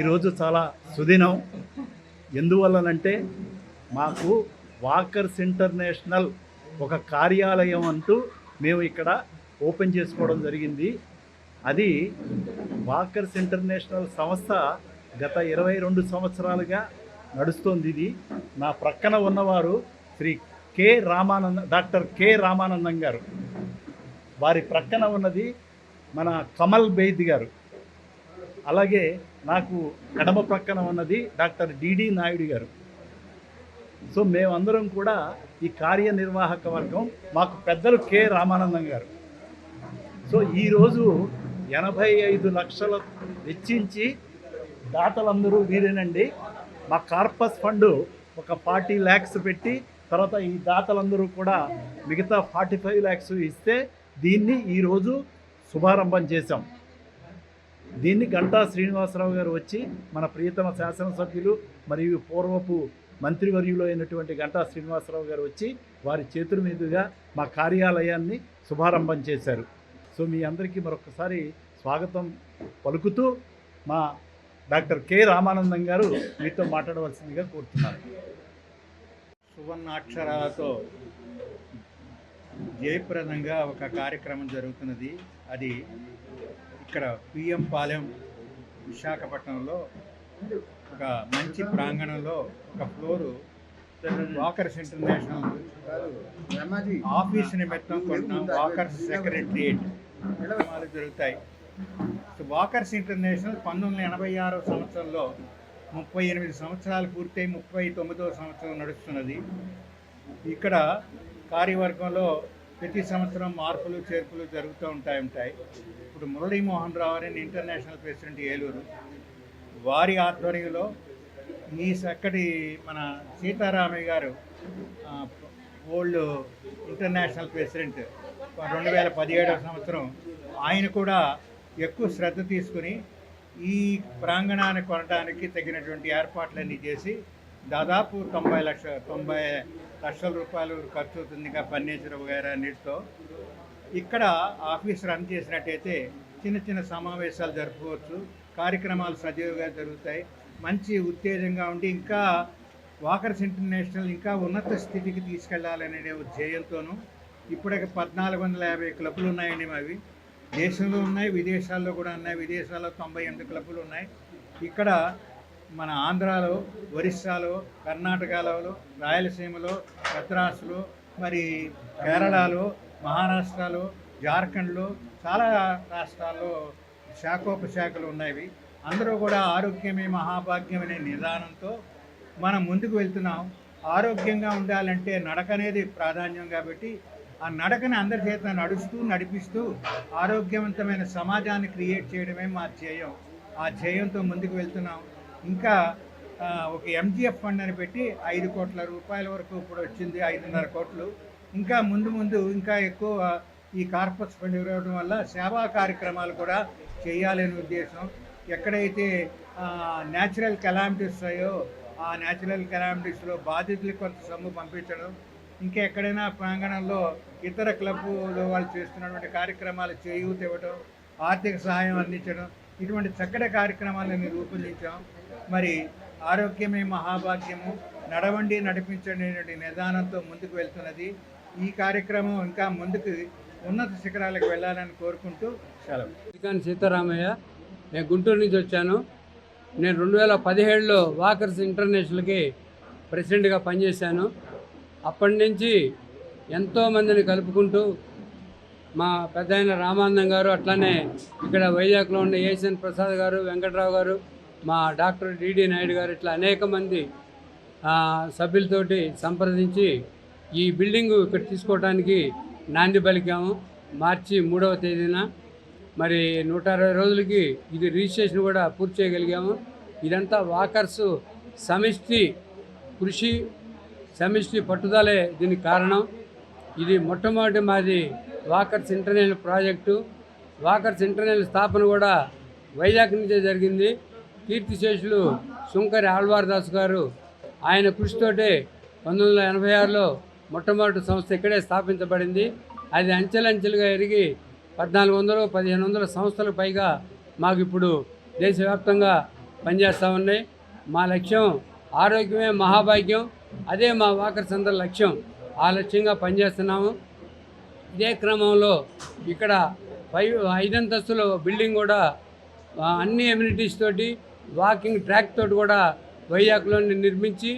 ఈరోజు చాలా సుదినం. ఎందువల్లనంటే మాకు వాకర్స్ ఇంటర్నేషనల్ ఒక కార్యాలయం అంటూ మేము ఇక్కడ ఓపెన్ చేసుకోవడం జరిగింది. అది వాకర్స్ ఇంటర్నేషనల్ సంస్థ గత ఇరవై రెండు సంవత్సరాలుగా నడుస్తోంది ఇది. నా ప్రక్కన ఉన్నవారు Shri K Ramananda doctor K Ramanandam garu. వారి ప్రక్కన ఉన్నది మన కమల్ బెయిద్ గారు. అలాగే నాకు ఎడమ ప్రక్కన ఉన్నది డాక్టర్ డిడి నాయుడు గారు. సో మేమందరం కూడా ఈ కార్యనిర్వాహక వర్గం మాకు పెద్దలు కె రామానందం గారు. సో ఈరోజు ఎనభై ఐదు లక్షలు వెచ్చించి దాతలందరూ వీరేనండి. మా కార్పస్ ఫండ్ ఒక ఫార్టీ ల్యాక్స్ పెట్టి తర్వాత ఈ దాతలందరూ కూడా మిగతా ఫార్టీ ఫైవ్ ల్యాక్స్ ఇస్తే దీన్ని ఈరోజు శుభారంభం చేశాం. దీన్ని గంటా శ్రీనివాసరావు గారు వచ్చి మన ప్రియతమ శాసనసభ్యులు మరియు పూర్వపు మంత్రివర్యులు అయినటువంటి గంటా శ్రీనివాసరావు గారు వచ్చి వారి చేతుల మీదుగా మా కార్యాలయాన్ని శుభారంభం చేశారు. సో మీ అందరికీ మరొకసారి స్వాగతం పలుకుతూ మా డాక్టర్ కె రామానందం గారు మీతో మాట్లాడవలసిందిగా కోరుతున్నారు సువర్ణాక్షరాలతో జయప్రదంగా ఒక కార్యక్రమం జరుగుతున్నది. అది ఇక్కడ పిఎం పాలెం విశాఖపట్నంలో ఒక మంచి ప్రాంగణంలో ఒక ఫ్లోరు వాకర్స్ ఇంటర్నేషనల్ ఆఫీస్ నిమిత్తం కొంటున్నాం వాకర్స్ సెక్రటరియేట్. కార్యక్రమాలు జరుగుతాయి. వాకర్స్ ఇంటర్నేషనల్ పంతొమ్మిది ఎనభై ఆరో సంవత్సరంలో ముప్పై ఎనిమిది సంవత్సరాలు పూర్తయి ముప్పై తొమ్మిదో సంవత్సరం నడుస్తున్నది. ఇక్కడ కార్యవర్గంలో ప్రతి సంవత్సరం మార్పులు చేర్పులు జరుగుతూ ఉంటాయి ఉంటాయి. ఇప్పుడు మురళీమోహన్ రావు అని ఇంటర్నేషనల్ ప్రెసిడెంట్ ఏలూరు. వారి ఆధ్వర్యంలో ఈ చక్కటి మన సీతారామయ్య గారు ఓల్డ్ ఇంటర్నేషనల్ ప్రెసిడెంట్ రెండు వేల పదిహేడవ సంవత్సరం ఆయన కూడా ఎక్కువ శ్రద్ధ తీసుకుని ఈ ప్రాంగణాన్ని కొనడానికి తగినటువంటి ఏర్పాట్లన్నీ చేసి దాదాపు తొంభై లక్ష తొంభై లక్షల రూపాయలు ఖర్చు అవుతుందిగా ఫర్నిచర్ వగైరా అన్నిటితో ఇక్కడ ఆఫీస్ రన్ చేసినట్టయితే చిన్న చిన్న సమావేశాలు జరుపుకోవచ్చు. కార్యక్రమాలు సజీవంగా జరుగుతాయి. మంచి ఉత్తేజంగా ఉండి ఇంకా వాకర్స్ ఇంటర్నేషనల్ ఇంకా ఉన్నత స్థితికి తీసుకెళ్ళాలనే ధ్యేయంతోనూ ఇప్పటికి పద్నాలుగు వందల యాభై క్లబ్లు ఉన్నాయండి మావి. దేశంలో ఉన్నాయి విదేశాల్లో కూడా ఉన్నాయి. విదేశాల్లో తొంభై ఎనిమిది క్లబ్లు ఉన్నాయి. ఇక్కడ మన ఆంధ్రాలో ఒరిస్సాలో కర్ణాటకలో రాయలసీమలో మద్రాసులో మరి కేరళలో మహారాష్ట్రలో జార్ఖండ్లో చాలా రాష్ట్రాల్లో శాఖోపశాఖలు ఉన్నాయి అందరూ కూడా ఆరోగ్యమే మహాభాగ్యం అనే నిదానంతో మనం ముందుకు వెళ్తున్నాం. ఆరోగ్యంగా ఉండాలంటే నడక అనేది ప్రాధాన్యం కాబట్టి ఆ నడకని అందరి చేత నడుస్తూ నడిపిస్తూ ఆరోగ్యవంతమైన సమాజాన్ని క్రియేట్ చేయడమే మా ధ్యేయం. ఆ ధ్యేయంతో ముందుకు వెళ్తున్నాం. ఇంకా ఒక ఎంజిఎఫ్ ఫండ్ అని పెట్టి ఐదు కోట్ల రూపాయల వరకు ఇప్పుడు వచ్చింది ఐదున్నర కోట్లు. ఇంకా ముందు ముందు ఇంకా ఎక్కువ ఈ కార్పస్ ఫండ్ ఇవ్వడం వల్ల సేవా కార్యక్రమాలు కూడా చేయాలనే ఉద్దేశం. ఎక్కడైతే న్యాచురల్ కెలామిటీస్ అయ్యో ఆ న్యాచురల్ కెలామిటీస్లో బాధితులకు కొంత సొమ్ము పంపించడం ఇంకా ఎక్కడైనా ప్రాంగణంలో ఇతర క్లబ్లో వాళ్ళు చేస్తున్నటువంటి కార్యక్రమాలు చేయూత ఇవ్వడం ఆర్థిక సహాయం అందించడం ఇటువంటి చక్కటి కార్యక్రమాలను రూపొందించాం. మరి ఆరోగ్యమే మహాభాగ్యము. నడవండి నడిపించండి నిదానంతో ముందుకు వెళ్తున్నది. ఈ కార్యక్రమం ఇంకా ముందుకు ఉన్నత శిఖరాలకు వెళ్ళాలని కోరుకుంటూ సెలవు. శ్రీకాంత్ సీతారామయ్య నేను గుంటూరు నుంచి వచ్చాను. నేను రెండు వేల పదిహేడులో వాకర్స్ ఇంటర్నేషనల్కి ప్రెసిడెంట్గా పనిచేశాను. అప్పటి నుంచి ఎంతోమందిని కలుపుకుంటూ మా పెద్ద ఆయన రామానందం గారు అట్లానే ఇక్కడ వైజాగ్లో ఉన్న ఏసీఎన్ ప్రసాద్ గారు వెంకట్రావు గారు మా డాక్టర్ డిడి నాయుడు గారు ఇట్లా అనేక మంది సభ్యులతోటి సంప్రదించి ఈ బిల్డింగ్ ఇక్కడ తీసుకోవడానికి నాంది పలికాము మార్చి మూడవ తేదీన. మరి నూట అరవై రోజులకి ఇది రిజిస్ట్రేషన్ కూడా పూర్తి చేయగలిగాము. ఇదంతా వాకర్స్ సమిష్టి కృషి సమిష్టి పట్టుదలే దీనికి కారణం. ఇది మొట్టమొదటి మాది walkers international project. Walkers international స్థాపన కూడా వైజాగ్ నుంచే జరిగింది. కీర్తిశేషులు శుంకరి ఆళ్వార్దాస్ గారు ఆయన కృషితోటే పంతొమ్మిది వందల ఎనభై ఆరులో మొట్టమొదటి సంస్థ ఇక్కడే స్థాపించబడింది. అది అంచెలంచెలుగా ఎరిగి పద్నాలుగు వందలు పదిహేను వందల సంస్థలకు పైగా మాకు ఇప్పుడు దేశవ్యాప్తంగా పనిచేస్తూ ఉన్నాయి. మా లక్ష్యం ఆరోగ్యమే మహాభాగ్యం. అదే మా వాకర్స్ అందరి లక్ష్యం. ఆ లక్ష్యంగా పనిచేస్తున్నాము. ఇదే క్రమంలో ఇక్కడ ఫైవ్ ఐదంతస్తుల బిల్డింగ్ కూడా అన్ని ఎమ్యూనిటీస్ తోటి వాకింగ్ ట్రాక్ తోటి కూడా వైజాగ్లో నిర్మించి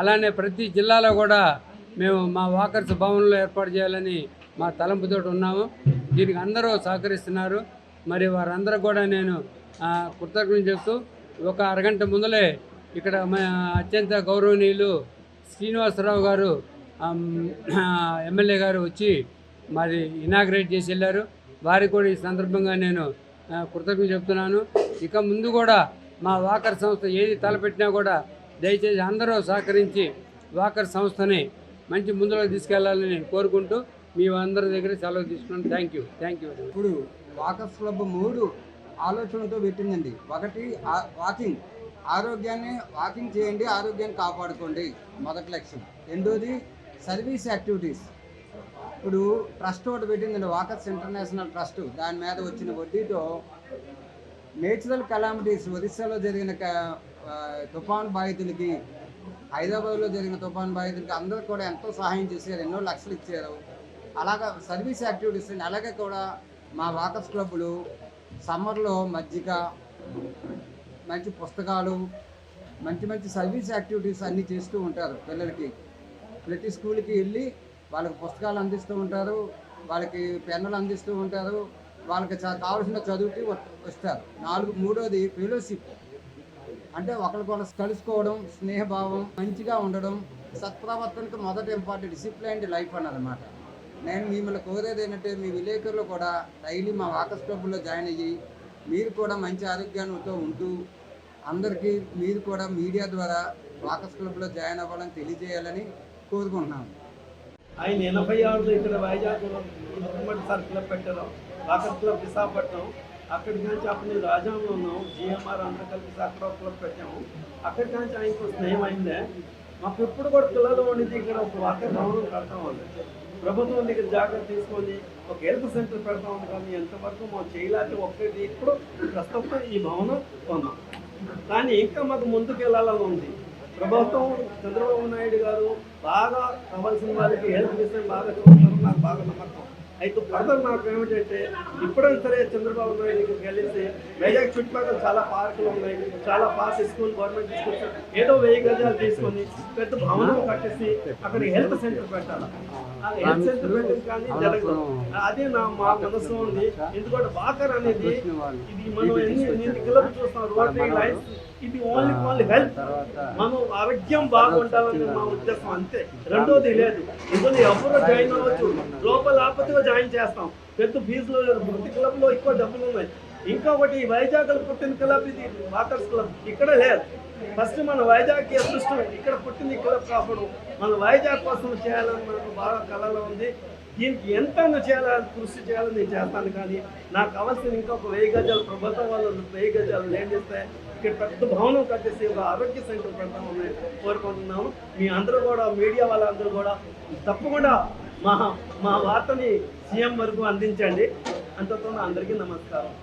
అలానే ప్రతి జిల్లాలో కూడా మేము మా వాకర్స్ భవన్లో ఏర్పాటు చేయాలని మా తలంపుతో ఉన్నాము. దీనికి అందరూ సహకరిస్తున్నారు. మరి వారందరూ కూడా నేను కృతజ్ఞతలు చెప్తూ ఒక అరగంట ముందలే ఇక్కడ మా అత్యంత గౌరవనీయులు శ్రీనివాసరావు గారు ఎమ్మెల్యే గారు వచ్చి మరి ఇనాగ్రేట్ చేసి వెళ్ళారు. వారికి కూడా ఈ సందర్భంగా నేను ఆ, కృతజ్ఞతలు చెప్తున్నాను. ఇక ముందు కూడా మా వాకర్ సంస్థ ఏది తలపెట్టినా కూడా దయచేసి అందరూ సహకరించి వాకర్ సంస్థని మంచి ముందులో తీసుకెళ్ళాలని కోరుకుంటూ మీ అందరి దగ్గర సెలవు తీసుకున్నాను. థ్యాంక్ యూ థ్యాంక్ యూ ఇప్పుడు వాకర్స్ క్లబ్ మూడు ఆలోచనలతో పెట్టిందండి. ఒకటి వాకింగ్. ఆరోగ్యాన్ని వాకింగ్ చేయండి ఆరోగ్యాన్ని కాపాడుకోండి. మొదటి లక్ష్యం. రెండోది సర్వీస్ యాక్టివిటీస్. ఇప్పుడు ట్రస్ట్ ఒకటి పెట్టిందండి వాకర్స్ ఇంటర్నేషనల్ ట్రస్ట్. దాని మీద వచ్చిన వడ్డీతో నేచురల్ కలామిటీస్ ఒరిస్సాలో జరిగిన తుఫాను తుఫాన్ బాధితులకి హైదరాబాద్లో జరిగిన తుఫాన్ బాధితులకి అందరూ కూడా ఎంతో సహాయం చేశారు ఎన్నో లక్షలు ఇచ్చారు. అలాగా సర్వీస్ యాక్టివిటీస్ అలాగే కూడా మా వాకర్స్ క్లబ్లు సమ్మర్లో మజ్జిగ మంచి పుస్తకాలు మంచి మంచి సర్వీస్ యాక్టివిటీస్ అన్నీ చేస్తూ ఉంటారు పిల్లలకి. ప్రతి స్కూల్కి వెళ్ళి వాళ్ళకి పుస్తకాలు అందిస్తూ ఉంటారు వాళ్ళకి పెన్నులు అందిస్తూ ఉంటారు వాళ్ళకి చ- కావాల్సిన చదువుకి వస్తారు. నాలుగు మూడోది ఫెలోషిప్. అంటే ఒకరికొకరు కలుసుకోవడం స్నేహభావం మంచిగా ఉండడం సత్ప్రవర్తనకు మొదటి ఇంపార్టెంట్ డిసిప్లైన్డ్ లైఫ్ అన్నమాట నేను మిమ్మల్ని కోరేది ఏంటంటే మీ విలేకరులు కూడా డైలీ మా వాకర్స్ క్లబ్లో జాయిన్ అయ్యి మీరు కూడా మంచి ఆరోగ్యంతో ఉంటూ అందరికీ మీరు కూడా మీడియా ద్వారా వాకర్స్ క్లబ్లో జాయిన్ అవ్వాలని తెలియజేయాలని కోరుకుంటున్నాను. ఆయన ఎనభై ఆరులో ఇక్కడ వైజాగ్లో సర్కిల్ పెట్టడం వాకర్ క్లబ్ విశాఖపట్నం. అక్కడి నుంచి అప్పుడు నేను రాజాంలో ఉన్నాం జిఎంఆర్ అందరూ కలిసి అక్కడ క్లబ్ పెట్టాము. అక్కడి నుంచి ఆయనకు స్నేహం అయిందే. మాకు ఎప్పుడు కూడా పిల్లలు ఉండేది ఇక్కడ ఒక వార్త భవనం కడతాం ఉంది. ప్రభుత్వం దగ్గర జాగ్రత్త తీసుకొని ఒక హెల్త్ సెంటర్ పెడతా ఉంది కానీ ఎంతవరకు మనం చేయలేక ఒక్కటి ఇప్పుడు ప్రస్తుతం ఈ భవనం కొన్నాం. కానీ ఇంకా మాకు ముందుకు వెళ్ళాలని ఉంది. ప్రభుత్వం చంద్రబాబు నాయుడు గారు బాగా కావాల్సిన వాళ్ళకి హెల్త్ విషయం బాగా చూస్తారు. నాకు బాగా నమ్మకం. అయితే ఫర్దర్ నాకు ఏమిటంటే ఇప్పుడైనా సరే చంద్రబాబు నాయుడు దగ్గరికి వెళ్ళేసి వైజాగ్ చుట్టుపక్కల చాలా పార్కులు ఉన్నాయి చాలా పాస్ స్కూల్ గవర్నమెంట్ స్కూల్స్ ఏదో వెయ్యి గజాలు తీసుకొని పెద్ద భవనం కట్టేసి అక్కడ హెల్త్ సెంటర్ పెట్టాలి. హెల్త్ సెంటర్ పెట్టింది కానీ జరగదు. అదే నా మా మనసులో ఉంది. ఎందుకంటే వాకర్ అనేది ఇది మనం ఎన్ని కిలోమీటర్లు చూస్తాం రోటరీ లైన్స్ ఇది ఓన్లీ ఓన్లీ హెల్త్ మనం ఆరోగ్యం బాగుండాలని మా ఉద్దేశం అంతే. రెండోది లేదు. ఇందులో ఎవరు జాయిన్ అవ్వచ్చు. లోపల ఆపత్తిగా జాయిన్ చేస్తాం. పెద్ద ఫీజులో లేదు ప్రతి క్లబ్లో ఎక్కువ డబ్బులు ఉన్నాయి. ఇంకొకటి వైజాగ్ పుట్టిన క్లబ్ ఇది వాటర్స్ క్లబ్ ఇక్కడ లేదు. ఫస్ట్ మన వైజాగ్ అదృష్టం. ఇక్కడ పుట్టింది క్లబ్ కాపాడు. మన వైజాగ్ కోసం చేయాలని మనకు బాగా కళలో ఉంది. దీనికి ఎంత చేయాలని కృషి చేయాలని నేను చేస్తాను కానీ నాకు కావాల్సిన ఇంకొక వెయ్యి గజాలు ప్రభుత్వం వాళ్ళు వెయ్యి గజాలు ల్యాండ్ ఇస్తే ఇక్కడ పెద్ద భవనం కట్టేసి ఒక ఆరోగ్య సెంటర్ పెడతామని కోరుకుంటున్నాము. మీ అందరూ కూడా మీడియా వాళ్ళందరూ కూడా తప్పకుండా మా మా వార్తని సీఎం వరకు అందించండి. అంతతో అందరికీ నమస్కారం.